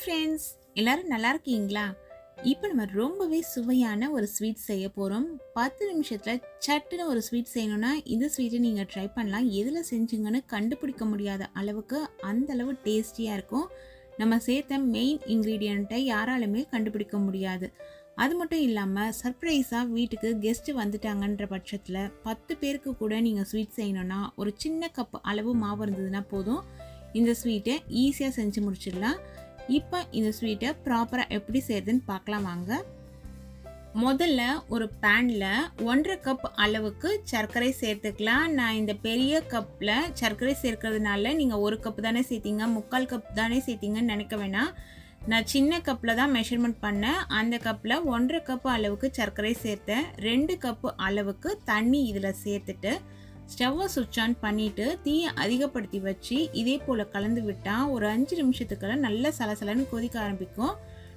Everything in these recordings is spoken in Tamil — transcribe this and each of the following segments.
ஃப்ரெண்ட்ஸ் எல்லாரும் நல்லா இருக்கீங்களா? இப்போ நம்ம ரொம்பவே சுவையான ஒரு ஸ்வீட் செய்ய போகிறோம் பத்து நிமிஷத்தில் சட்டுன்னு ஒரு ஸ்வீட் செய்யணும்னா இந்த ஸ்வீட்டை நீங்கள் ட்ரை பண்ணலாம். எதில் செஞ்சுங்கன்னு கண்டுபிடிக்க முடியாத அளவுக்கு அந்தளவு டேஸ்டியாக இருக்கும். நம்ம சேர்த்த மெயின் இன்க்ரீடியண்ட்டை யாராலுமே கண்டுபிடிக்க முடியாது. அது மட்டும் இல்லாமல் சர்ப்ரைஸாக வீட்டுக்கு கெஸ்ட்டு வந்துட்டாங்கன்ற பட்சத்தில் பத்து பேருக்கு கூட நீங்கள் ஸ்வீட் செய்யணும்னா ஒரு சின்ன கப் அளவு மாவு இருந்ததுன்னா போதும். இந்த ஸ்வீட்டை ஈஸியாக செஞ்சு முடிச்சிடலாம். இப்போ இந்த ஸ்வீட்டை ப்ராப்பராக எப்படி செய்யுதுன்னு பார்க்கலாம் வாங்க. முதல்ல ஒரு பேனில் ஒன்றரை கப் அளவுக்கு சர்க்கரை சேர்த்துக்கலாம். நான் இந்த பெரிய கப்பில் சர்க்கரை சேர்க்கறதுனால நீங்கள் ஒரு கப் தானே சேர்த்தீங்க முக்கால் கப் தானே சேர்த்தீங்கன்னு நினைக்க வேணாம். நான் சின்ன கப்பில் தான் மெஷர்மெண்ட் பண்ணேன். அந்த கப்பில் ஒன்றரை கப் அளவுக்கு சர்க்கரை சேர்த்தேன். ரெண்டு கப்பு அளவுக்கு தண்ணி இதில் சேர்த்துட்டு ஸ்டவ்வை சுவிட்ச் ஆன் பண்ணிவிட்டு தீயை அதிகப்படுத்தி வச்சு இதே போல் கலந்து விட்டால் ஒரு அஞ்சு நிமிஷத்துக்குள்ள நல்லா சலசலன்னு கொதிக்க ஆரம்பிக்கும்.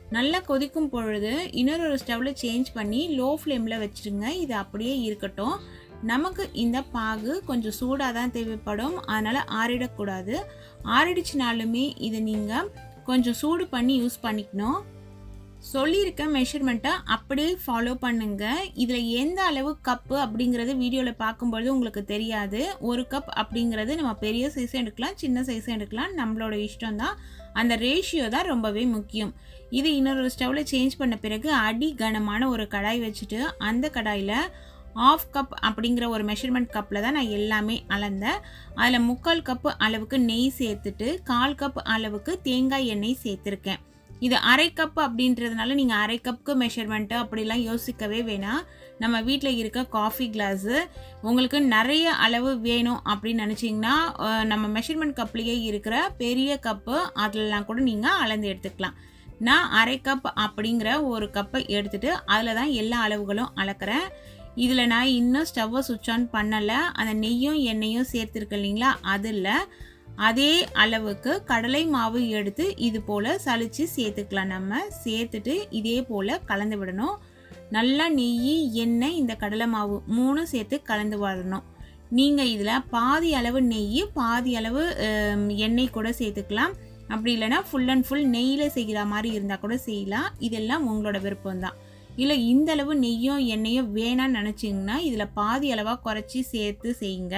நல்லா கொதிக்கும் பொழுது இன்னொரு ஸ்டவ்வில் சேஞ்ச் பண்ணி லோ ஃப்ளேமில் வச்சுருங்க. இது அப்படியே இருக்கட்டும். நமக்கு இந்த பாகு கொஞ்சம் சூடாக தான் தேவைப்படும். அதனால் ஆறிடக்கூடாது. ஆறிடுச்சினாலுமே இதை நீங்கள் கொஞ்சம் சூடு பண்ணி யூஸ் பண்ணிக்கணும். சொல்லியிருக்க மெஷர்மெண்ட்டை அப்படியே ஃபாலோ பண்ணுங்க. இதில் எந்த அளவு கப்பு அப்படிங்கிறது வீடியோவில் பார்க்கும்பொழுது உங்களுக்கு தெரியாது. ஒரு கப் அப்படிங்கிறது நம்ம பெரிய சைஸும் எடுக்கலாம் சின்ன சைஸும் எடுக்கலாம். நம்மளோட இஷ்டம் தான். அந்த ரேஷியோ தான் ரொம்பவே முக்கியம். இது இன்னொரு ஸ்டவ்வில் சேஞ்ச் பண்ண பிறகு அடி கனமான ஒரு கடாய் வச்சுட்டு அந்த கடாயில் ஆஃப் கப் அப்படிங்கிற ஒரு மெஷர்மெண்ட் கப்பில் தான் நான் எல்லாமே அளந்தேன். அதில் முக்கால் கப்பு அளவுக்கு நெய் சேர்த்துட்டு கால் கப் அளவுக்கு தேங்காய் எண்ணெய் சேர்த்துருக்கேன். இது அரை கப் அப்படின்றதுனால நீங்கள் அரை கப்புக்கு மெஷர்மெண்ட்டு அப்படிலாம் யோசிக்கவே வேணாம். நம்ம வீட்டில் இருக்க காஃபி கிளாஸு உங்களுக்கு நிறைய அளவு வேணும் அப்படின்னு நினச்சிங்கன்னா நம்ம மெஷர்மெண்ட் கப்லேயே இருக்கிற பெரிய கப்பு அதிலலாம் கூட நீங்கள் அளந்து எடுத்துக்கலாம். நான் அரை கப் அப்படிங்கிற ஒரு கப்பை எடுத்துகிட்டு அதில் தான் எல்லா அளவுகளும் அளக்கிறேன். இதில் நான் இன்னும் ஸ்டவ்வை சுவிட்ச் ஆன் பண்ணலை. அந்த நெய்யும் எண்ணெயும் சேர்த்துருக்கு இல்லைங்களா? அதில் அதே அளவுக்கு கடலை மாவு எடுத்து இது போல் சளிச்சு சேர்த்துக்கலாம். நம்ம சேர்த்துட்டு இதே போல் கலந்து விடணும். நல்லா நெய் எண்ணெய் இந்த கடலை மாவு மூணும் சேர்த்து கலந்து வரணும் நீங்கள் இதில் பாதி அளவு நெய் பாதி அளவு எண்ணெய் கூட சேர்த்துக்கலாம். அப்படி இல்லைனா ஃபுல் அண்ட் ஃபுல் நெய்யில் செய்கிற மாதிரி இருந்தால் கூட செய்யலாம். இதெல்லாம் உங்களோட விருப்பம் தான். இல்லை இந்த அளவு நெய்யும் எண்ணெயும் வேணாம்னு நினச்சிங்கன்னா இதில் பாதி அளவாக குறைச்சி சேர்த்து செய்யுங்க.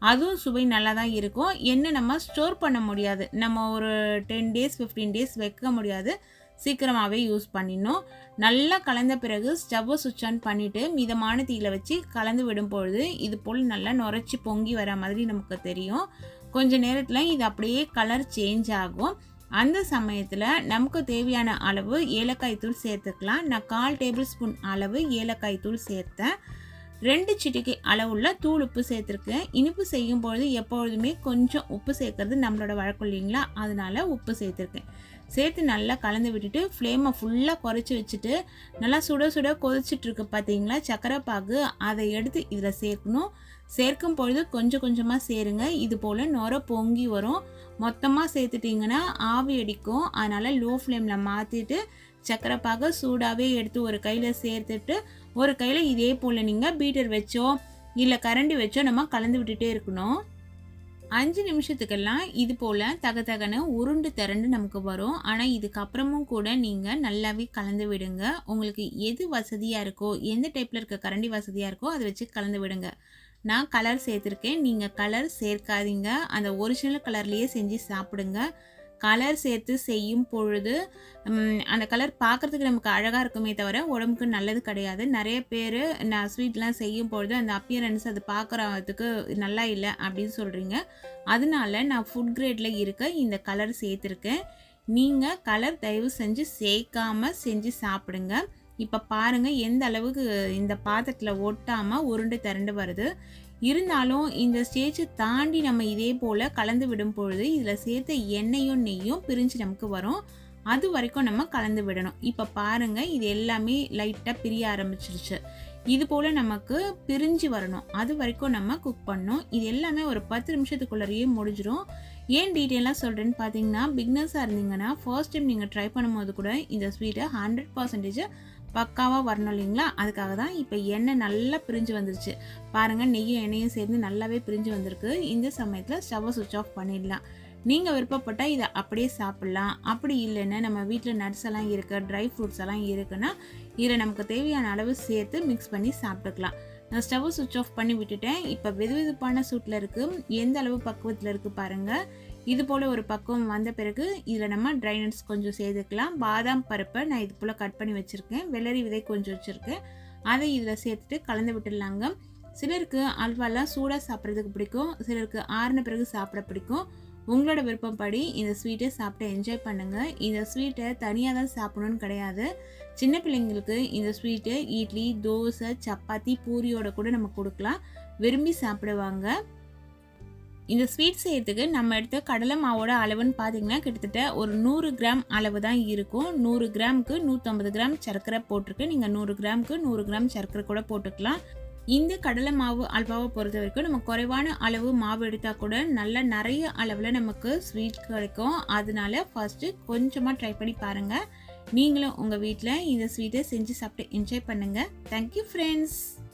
அதுவும் சுவை நல்லா தான் இருக்கும். என்ன நம்ம ஸ்டோர் பண்ண முடியாது. நம்ம ஒரு டென் டேஸ் ஃபிஃப்டீன் டேஸ் வைக்க முடியாது. சீக்கிரமாகவே யூஸ் பண்ணிடணும். நல்லா கலந்த பிறகு ஸ்டவ்வை சுவிட்ச் ஆன் பண்ணிவிட்டு மிதமான தீயில் வச்சு கலந்து விடும் பொழுது இது போல் நல்லா நுரைச்சி பொங்கி வர மாதிரி நமக்கு தெரியும். கொஞ்ச நேரத்தில் இது அப்படியே கலர் சேஞ்ச் ஆகும். அந்த சமயத்தில் நமக்கு தேவையான அளவு ஏலக்காய் தூள் சேர்த்துக்கலாம். நான் கால் டேபிள் ஸ்பூன் அளவு ஏலக்காய் தூள் சேர்த்தேன். ரெண்டு சிட்டிகை அளவுள்ள தூள் உப்பு சேர்த்துருக்கேன். இனிப்பு செய்யும் பொழுது எப்பொழுதுமே கொஞ்சம் உப்பு சேர்க்கறது நம்மளோட வழக்கம் இல்லைங்களா? அதனால உப்பு சேர்த்துருக்கேன். சேர்த்து நல்லா கலந்து விட்டுட்டு ஃப்ளேமை ஃபுல்லாக குறைச்சி வச்சுட்டு நல்லா சுட சுட கொதிச்சிட்ருக்கு பார்த்தீங்களா சக்கரை பாகு அதை எடுத்து இதில் சேர்க்கணும். சேர்க்கும் பொழுது கொஞ்சம் கொஞ்சமாக சேருங்க. இது போல் நுர பொங்கி வரும். மொத்தமாக சேர்த்துட்டிங்கன்னா ஆவி அடிக்கும். அதனால் லோ ஃப்ளேமில் மாற்றிட்டு சக்கரை பாக சூடாகவே எடுத்து ஒரு கையில் சேர்த்துட்டு ஒரு கையில் இதே போல் நீங்கள் பீட்டர் வச்சோ இல்லை கரண்டி வச்சோ நம்ம கலந்து விட்டுட்டே இருக்கணும். அஞ்சு நிமிஷத்துக்கெல்லாம் இது போல் தக தகன உருண்டு திரண்டு நமக்கு வரும். ஆனால் இதுக்கப்புறமும் கூட நீங்கள் நல்லாவே கலந்து விடுங்க. உங்களுக்கு எது வசதியாக இருக்கோ எந்த டைப்பில் இருக்க கரண்டி வசதியாக இருக்கோ அதை வச்சு கலந்து விடுங்க. நான் கலர் சேர்த்துருக்கேன். நீங்கள் கலர் சேர்க்காதீங்க. அந்த ஒரிஜினல் கலர்லேயே செஞ்சு சாப்பிடுங்க. கலர் சேர்த்து செய்யும் பொழுது அந்த கலர் பார்க்குறதுக்கு நமக்கு அழகாக இருக்குமே தவிர உடம்புக்கு நல்லது கிடையாது. நிறைய பேர் நான் ஸ்வீட்லாம் செய்யும் பொழுது அந்த அப்பியரன்ஸ் அது பார்க்குறதுக்கு நல்லா இல்லை அப்படின்னு சொல்கிறீங்க அதனால நான் ஃபுட் கிரேடில் இருக்க இந்த கலர் சேர்த்துருக்கேன். நீங்கள் கலர் தயவு செஞ்சு சேர்க்காமல் செஞ்சு சாப்பிடுங்க. இப்போ பாருங்கள் எந்த அளவுக்கு இந்த பாத்திரத்தில் ஒட்டாமல் உருண்டு திரண்டு வருது. இருந்தாலும் இந்த ஸ்டேஜை தாண்டி நம்ம இதே போல் கலந்து விடும் பொழுது இதில் சேர்த்த எண்ணெயும் நெய்யும் பிரிஞ்சு நமக்கு வரும். அது வரைக்கும் நம்ம கலந்து விடணும். இப்போ பாருங்கள் இது எல்லாமே லைட்டாக பிரிய ஆரம்பிச்சிருச்சு. இது போல் நமக்கு பிரிஞ்சு வரணும். அது வரைக்கும் நம்ம குக் பண்ணணும். இது எல்லாமே ஒரு பத்து நிமிஷத்துக்குள்ளேயே முடிஞ்சிடும் ஏன் டீட்டெயிலாக சொல்கிறேன்னு பார்த்தீங்கன்னா பிக்னஸாக இருந்தீங்கன்னா ஃபர்ஸ்ட் டைம் நீங்கள் ட்ரை பண்ணும்போது கூட இந்த ஸ்வீட்டை ஹண்ட்ரட் பர்சன்டேஜ் பக்காவாக வரணும் இல்லைங்களா? அதுக்காக தான் இப்போ எண்ணெய் நல்லா பிரிஞ்சு வந்துருச்சு. பாருங்கள் நெய்யும் எண்ணெயும் சேர்ந்து நல்லாவே பிரிஞ்சு வந்திருக்கு. இந்த சமயத்தில் ஸ்டவ்வை சுவிச் ஆஃப் பண்ணிடலாம். நீங்கள் விருப்பப்பட்டால் இதை அப்படியே சாப்பிட்லாம். அப்படி இல்லைன்னா நம்ம வீட்டில் நட்ஸ் எல்லாம் இருக்குது ட்ரை ஃப்ரூட்ஸ் எல்லாம் இருக்குன்னா இதில் நமக்கு தேவையான அளவு சேர்த்து மிக்ஸ் பண்ணி சாப்பிட்டுக்கலாம். நான் ஸ்டவ் சுவிட்ச் ஆஃப் பண்ணி விட்டுட்டேன். இப்போ வெது வெதுப்பான சூட்டில் இருக்குது எந்த அளவு பக்குவத்தில் இருக்குது பாருங்கள் இது போல் ஒரு பக்குவம் வந்த பிறகு இதில் நம்ம ட்ரை நட்ஸ் கொஞ்சம் சேர்த்துக்கலாம். பாதாம் பருப்பை நான் இது போல் கட் பண்ணி வச்சுருக்கேன். வெள்ளரி விதை கொஞ்சம் வச்சுருக்கேன். அதை இதில் சேர்த்துட்டு கலந்து விட்டுடலாங்க. சிலருக்கு அல்வாலாம் சூடாக சாப்பிட்றதுக்கு பிடிக்கும். சிலருக்கு ஆறின பிறகு சாப்பிட பிடிக்கும். உங்களோட விருப்பப்படி இந்த ஸ்வீட்டை சாப்பிட்டு என்ஜாய் பண்ணுங்கள் இந்த ஸ்வீட்டை தனியாக தான் சாப்பிடணும்னு கிடையாது. சின்ன பிள்ளைங்களுக்கு இந்த ஸ்வீட்டு இட்லி தோசை சப்பாத்தி பூரியோட கூட நம்ம கொடுக்கலாம். விரும்பி சாப்பிடுவாங்க. இந்த ஸ்வீட் செய்யறதுக்கு நம்ம எடுத்த கடலை மாவோட அளவுன்னு பார்த்தீங்கன்னா கிட்டத்தட்ட ஒரு நூறு கிராம் அளவு தான் இருக்கும். நூறு கிராமுக்கு நூற்றம்பது கிராம் சர்க்கரை போட்டிருக்கு. நீங்கள் நூறு கிராமுக்கு நூறு கிராம் சர்க்கரை கூட போட்டுக்கலாம். இந்த கடலை மாவு அல்வாவை பொறுத்த வரைக்கும் நம்ம குறைவான அளவு மாவு எடுத்தால் கூட நல்ல நிறைய அளவில் நமக்கு ஸ்வீட் கிடைக்கும். அதனால ஃபஸ்ட்டு கொஞ்சமாக ட்ரை பண்ணி பாருங்கள் நீங்களும் உங்கள் வீட்டில் இந்த ஸ்வீட்டை செஞ்சு சாப்பிட்டு என்ஜாய் பண்ணுங்கள் தேங்க்யூ ஃப்ரெண்ட்ஸ்